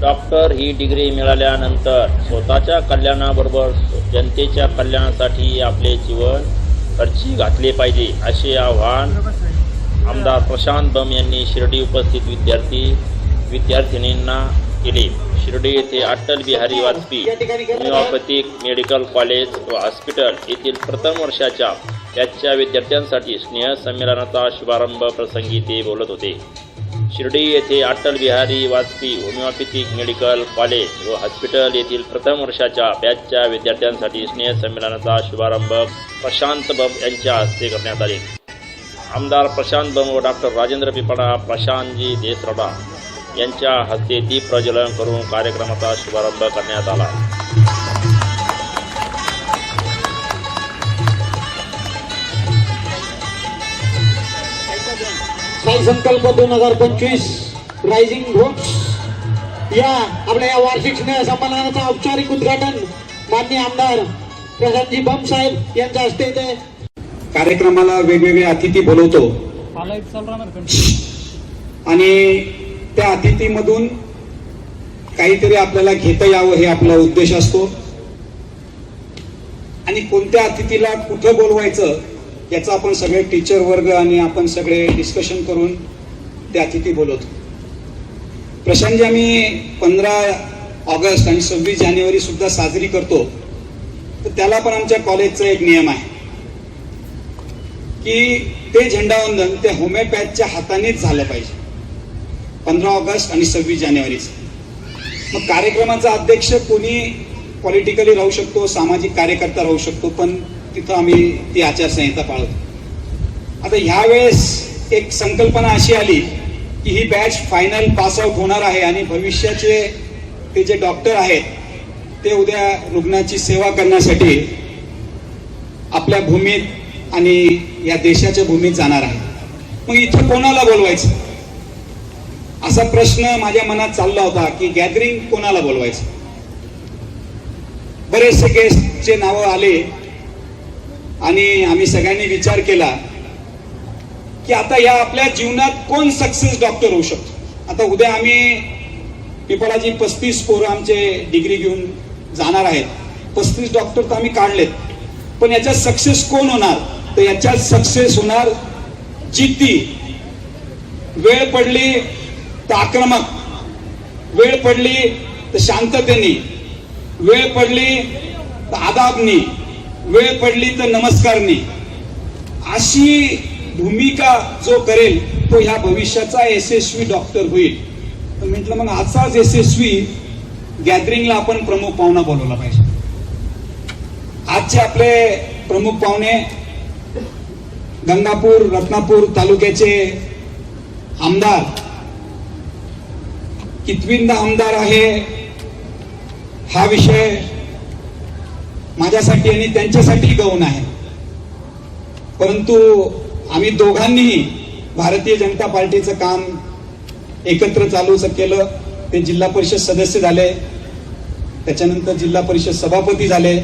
Doctor ही degree मिळाल्यानंतर स्वतःच्या कल्याणाबरोबर जनतेच्या कल्याणासाठी आपले जीवन खर्ची घातले पाहिजे असे आव्हान आमदार प्रशांत बम यांनी शिर्डी उपस्थित विद्यार्थी विद्यार्थिनींना केले. शिर्डी येथे Atal Bihari Vajpayee homeopathic medical college व हॉस्पिटल येथील प्रथम वर्षाच्या त्याच्या विद्यार्थ्यांसाठी स्नेहसंमेलनाचा शुभारंभ प्रसंगी ते बोलत होते. शिर्डी येथे Atal Bihari Vajpayee homeopathic medical college व हॉस्पिटल येथील प्रथम वर्षाच्या बॅचच्या विद्यार्थ्यांसाठी स्नेहसंमेलनाचा शुभारंभ प्रशांत बम यांच्या हस्ते करण्यात आले. आमदार प्रशांत बम व डॉक्टर राजेंद्र पिपाडा प्रशांतजी देसरडा यांच्या हस्ते दीप प्रज्वलन करून कार्यक्रमाचा शुभारंभ करण्यात आला. संकल्प दोन हजार पंचवीस रायझिंग ग्रुप्स या आपल्या या वार्षिक स्नेह संमेलनाचं औपचारिक उद्घाटन माननीय आमदार प्रशांतजी बम साहेब यांच्या हस्ते ते कार्यक्रमाला वेगवेगळे अतिथी बोलवतो. आणि त्या अतिथीमधून काहीतरी आपल्याला घेता यावं हे आपला उद्देश असतो. आणि कोणत्या अतिथीला कुठं बोलवायचं याचा आपण सगळे टीचर वर्ग आणि आपण सगळे डिस्कशन करून ते अतिथी बोलवतो. प्रशांतजी आम्ही पंधरा ऑगस्ट आणि सव्वीस जानेवारी सुद्धा साजरी करतो. तर त्याला पण आमच्या कॉलेजचा एक नियम आहे. की ते झेंडावंदन त्या होमिओपॅथच्या हातानेच झालं पाहिजे. पंधरा ऑगस्ट आणि सव्वीस जानेवारीचं मग कार्यक्रमाचा अध्यक्ष कोणी पॉलिटिकली राहू शकतो सामाजिक कार्यकर्ता राहू शकतो पण तिथं आम्ही ती आचारसंहिता पाळतो. आता ह्यावेळेस एक संकल्पना अशी आली की ही बॅच फायनल पास होणार आहे आणि भविष्याचे ते जे डॉक्टर आहेत ते उद्या रुग्णाची सेवा करण्यासाठी आपल्या भूमीत आणि या देशाच्या भूमीत जाणार आहे मग इथं कोणाला बोलवायचं? असा प्रश्न माझ्या मनात चालला होता की गॅदरिंग कोणाला बोलवायचं? बरेचसे गेस्टचे नावं आले आणि आम्ही सगळ्यांनी विचार केला की आता या आपल्या जीवनात कोण सक्सेस डॉक्टर होऊ शकतो? आता उद्या आम्ही पिपळाजी पस्तीस पोरं आमचे डिग्री घेऊन जाणार आहेत. पस्तीस डॉक्टर तर आम्ही काढलेत. पण याच्यात सक्सेस कोण होणार? तर याच्यात सक्सेस होणार जिद्दी. वेळ पडली तर आक्रमक. वेळ पडली तर शांततेने. वेळ पडली तर आदाबनी. वेळ पडली तर नमस्कारनी अशी भूमिका जो करेल तो ह्या भविष्याचा यशस्वी डॉक्टर होईल. तर म्हटलं मग आजचाच यशस्वी गॅदरिंगला आपण प्रमुख पाहुणा बोलवला पाहिजे. आजचे आपले प्रमुख पाहुणे गंगापूर रत्नापूर तालुक्याचे आमदार कितविंदा आमदार आहे हा विषय माझ्यासाठी आणि त्यांच्यासाठी गौण आहे. परंतु आम्ही दोघांनीही भारतीय जनता पार्टीचं काम एकत्र चालू केलं. ते जिल्हा परिषद सदस्य झाले. त्याच्यानंतर जिल्हा परिषद सभापती झाले.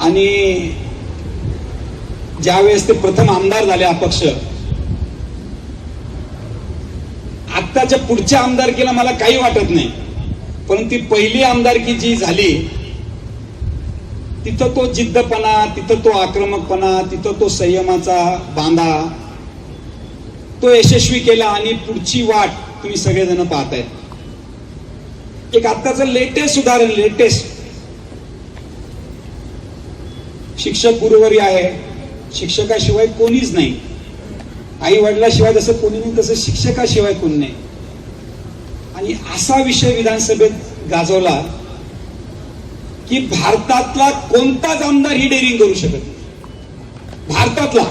आणि ज्यावेळेस ते प्रथम आमदार झाले अपक्ष आत्ताच्या पुढच्या आमदारकीला मला काही वाटत नाही. परंतु ती पहिली आमदारकी जी झाली तिथं तो जिद्दपणा तिथं तो आक्रमकपणा तिथं तो संयमाचा बांधा तो यशस्वी केला आणि पुढची वाट तुम्ही सगळेजण पाहतायत. एक आत्ताचं लेटेस्ट उदाहरण लेटेस्ट शिक्षक गुरुवारी आहे शिक्षकाशिवाय कोणीच नाही. आई वडिलाशिवाय जसं कोणी नाही तसं शिक्षकाशिवाय कोणी नाही. आणि असा विषय विधानसभेत गाजवला की भारतातला कोणताच आमदार ही डेअरिंग करू शकत नाही? भारतातला.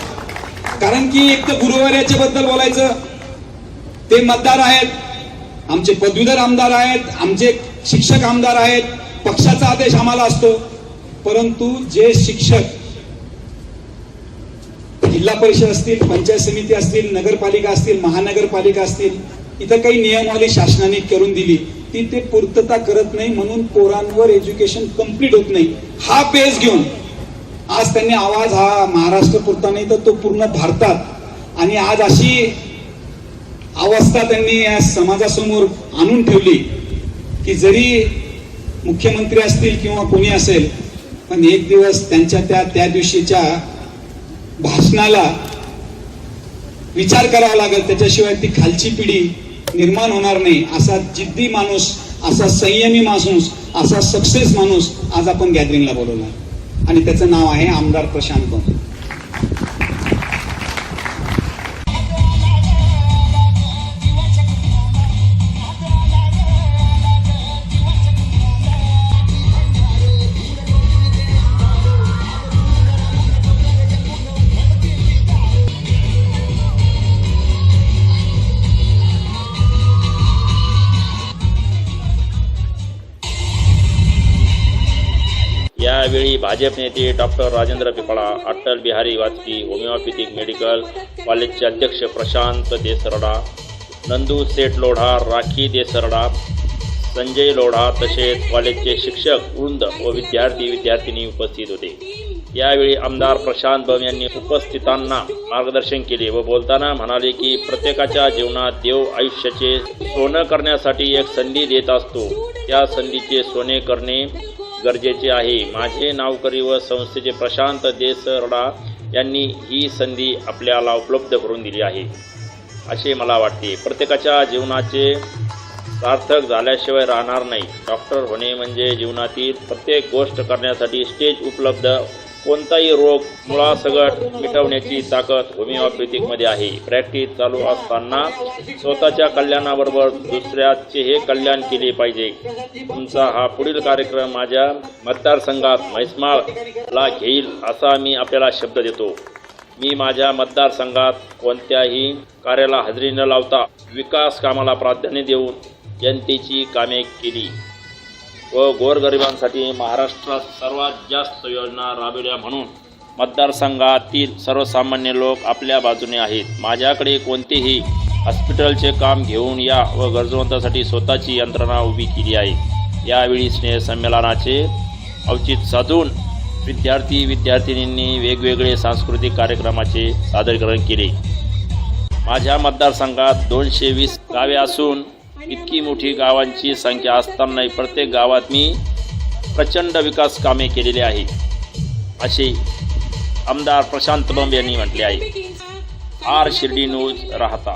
कारण की एक तर गुरुवार्याच्या बद्दल बोलायचं. ते मतदार आहेत. आमचे पदवीधर आमदार आहेत. आमचे शिक्षक आमदार आहेत. पक्षाचा आदेश आम्हाला असतो. परंतु जे शिक्षक जिल्हा परिषद असतील पंचायत समिती असतील नगरपालिका असतील महानगरपालिका असतील इथं काही नियमावली शासनाने करून दिली. ती ते पूर्तता करत नाही म्हणून पोरांवर एज्युकेशन कंप्लीट होत नाही. हा बेस घेऊन आज त्यांनी आवाज हा महाराष्ट्र पुरता नाही तर तो पूर्ण भारतात. आणि आज अशी अवस्था त्यांनी या समाजासमोर आणून ठेवली की जरी मुख्यमंत्री असतील किंवा कोणी असेल पण एक दिवस त्यांच्या त्या त्या दिवशीच्या भाषणाला विचार करावा लागेल. त्याच्याशिवाय ती खालची पिढी निर्माण होणार नाही. असा जिद्दी माणूस असा संयमी माणूस असा सक्सेस माणूस आज आपण गॅदरिंगला बोलवला आणि त्याचं नाव आहे आमदार प्रशांत यावेळी भाजप नेते doctor Rajendra Pipla Atal Bihari Vajpayee homeopathic medical कॉलेजचे अध्यक्ष प्रशांत देसरडा नंदू सेठ लोढा राखी देसरडा संजय लोढा तसेच कॉलेजचे शिक्षक वृंद व विद्यार्थी विद्यार्थिनी उपस्थित होते. यावेळी आमदार प्रशांत भव यांनी उपस्थितांना मार्गदर्शन केले व बोलताना म्हणाले की प्रत्येकाच्या जीवनात देव आयुष्याचे सोनं करण्यासाठी एक संधी देत असतो. त्या संधीचे सोने करणे गरजेचे आहे. माझे नावकरी व संस्थेचे प्रशांत देसरडा यांनी ही संधी आपल्याला उपलब्ध करून दिली आहे. असे मला वाटते. प्रत्येकाच्या जीवनाचे सार्थक झाल्याशिवाय राहणार नाही. डॉक्टर होणे म्हणजे जीवनातील प्रत्येक गोष्ट करण्यासाठी स्टेज उपलब्ध कोणताही रोग मुळासकट मिटवण्याची ताकद होमिओपॅथिकमध्ये आहे. प्रॅक्टिस चालू असताना स्वतःच्या कल्याणाबरोबर दुसऱ्याचे हे कल्याण केले पाहिजे. तुमचा हा पुढील कार्यक्रम माझ्या मतदारसंघात म्हैसमाळला घेईल असा मी आपल्याला शब्द देतो. मी माझ्या मतदारसंघात कोणत्याही कार्याला हजेरी न लावता विकास कामाला प्राधान्य देऊन जनतेची कामे केली. व गोरगरिबांसाठी महाराष्ट्रात सर्वात जास्त योजना राबविल्या म्हणून मतदारसंघातील सर्वसामान्य लोक आपल्या बाजूने आहेत. माझ्याकडे कोणतेही हॉस्पिटलचे काम घेऊन या व गरजवंतासाठी स्वतःची यंत्रणा उभी केली आहे. यावेळी स्नेहसंमेलनाचे औचित साधून विद्यार्थी विद्यार्थिनींनी वेगवेगळे सांस्कृतिक कार्यक्रमाचे सादरीकरण केले. माझ्या मतदारसंघात दोनशे वीस गावे असून इतकी मोठी गावांची संख्या असतानाही प्रत्येक गावात मी प्रचंड विकास कामे केलेली आहे असे आमदार प्रशांत बंब यांनी म्हटले आहे. आर शिर्डी न्यूज राहता.